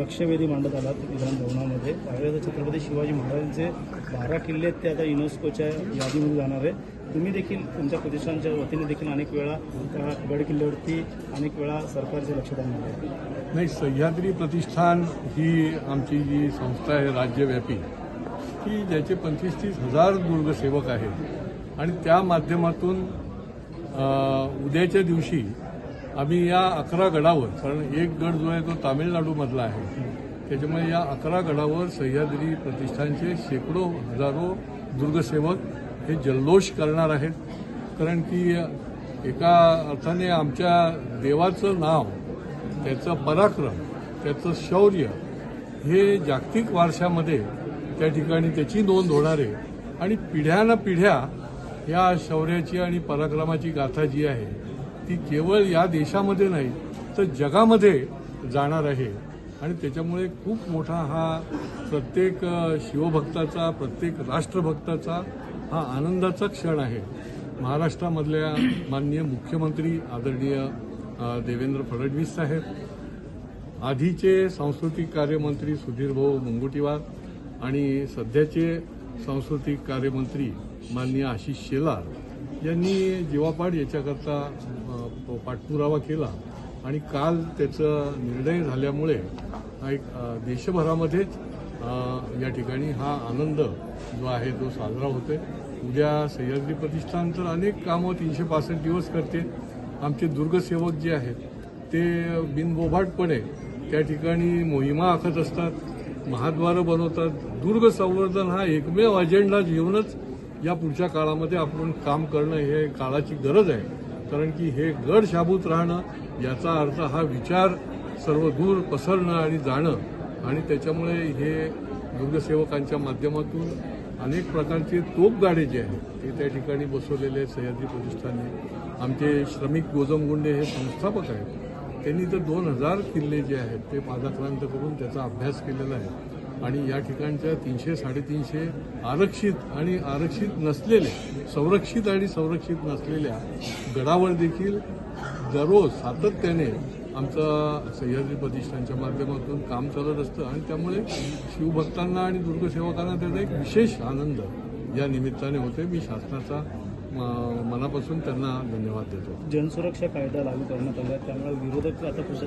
लक्षवेधी मांडत आलात विधानभवनामध्ये पाहिलं छत्रपती शिवाजी महाराजांचे बारा किल्ले आहेत ते आता युनेस्कोच्या यादीमध्ये जाणार आहे तुम्ही देखील तुमच्या प्रतिष्ठानच्या वतीने देखील अनेक वेळा त्या गड किल्ल्यावरती अनेक वेळा सरकारचे लक्ष द्यायला आहे नाही सह्याद्री प्रतिष्ठान ही आमची जी संस्था आहे राज्यव्यापी की ज्याचे पंचवीस तीस हजार दुर्गसेवक आहेत. आणि त्या माध्यमातून उद्याच्या दिवशी आम्ही या अकरा गडावर कारण एक गड जो आहे तो तामिळनाडूमधला आहे त्याच्यामुळे या अकरा गडावर सह्याद्री प्रतिष्ठानचे शेकडो हजारो दुर्गसेवक हे जल्लोष करणार आहेत. कारण की एका अर्थाने आमच्या देवाचं नाव त्याचं पराक्रम त्याचं शौर्य हे जागतिक वारशामध्ये त्या ठिकाणी त्याची नोंद होणार आहे. आणि पिढ्यानं पिढ्या या शौर्याची आणि पराक्रमाची गाथा जी आहे ती केवळ या देशामध्ये नाही तर जगामध्ये जाणार आहे. आणि त्याच्यामुळे खूप मोठा हा प्रत्येक शिवभक्ताचा प्रत्येक राष्ट्रभक्ताचा हा आनंदाचा क्षण आहे. महाराष्ट्रामधल्या माननीय मुख्यमंत्री आदरणीय देवेंद्र फडणवीस साहेब आधीचे सांस्कृतिक कार्यमंत्री सुधीरभाऊ मुंगुटीवार आणि सध्याचे सांस्कृतिक कार्यमंत्री माननीय आशिष शेलार यांनी जीवापाड याच्याकरता पाठपुरावा केला. आणि काल त्याचा निर्णय झाल्यामुळे हा एक देशभरामध्येच या ठिकाणी हा आनंद जो आहे तो साजरा होतोय. उद्या सह्याद्री प्रतिष्ठान तर अनेक कामं तीनशे पासष्ट दिवस करते. आमचे दुर्गसेवक जे आहेत ते बिनबोभाटपणे त्या ठिकाणी मोहिमा आखत असतात महाद्वारं बनवतात. दुर्ग संवर्धन हा एकमेव अजेंडा घेऊनच या पुढच्या काळामध्ये आपण काम करणं हे काळाची गरज आहे. कारण की हे गड शाबूत राहणं याचा अर्थ हा विचार सर्व दूर पसरणं आणि जाणं. आणि त्याच्यामुळे हे योगसेवकांच्या माध्यमातून अनेक प्रकारचे तोपगाडे जे आहेत ते त्या ठिकाणी बसवलेले आहेत सह्याद्री प्रतिष्ठाने आमचे श्रमिक गोजमगुंडे हे संस्थापक आहेत. त्यांनी तर दोन हजार किल्ले जे आहेत ते पादाक्रांत करून त्याचा अभ्यास केलेला आहे. आणि या ठिकाणच्या तीनशे साडेतीनशे आरक्षित आणि आरक्षित नसलेले संरक्षित आणि संरक्षित नसलेल्या गडावर देखील दररोज सातत्याने आमचं सह्याद्री प्रतिष्ठानच्या माध्यमातून काम चालत असतं. आणि त्यामुळे शिवभक्तांना आणि दुर्गसेवकांना त्याचा एक विशेष आनंद या निमित्ताने होते मी शासनाचा म- मनापासून त्यांना धन्यवाद देतो. जनसुरक्षा कायदा लागू करण्यात आला. त्यामुळे विरोधक आता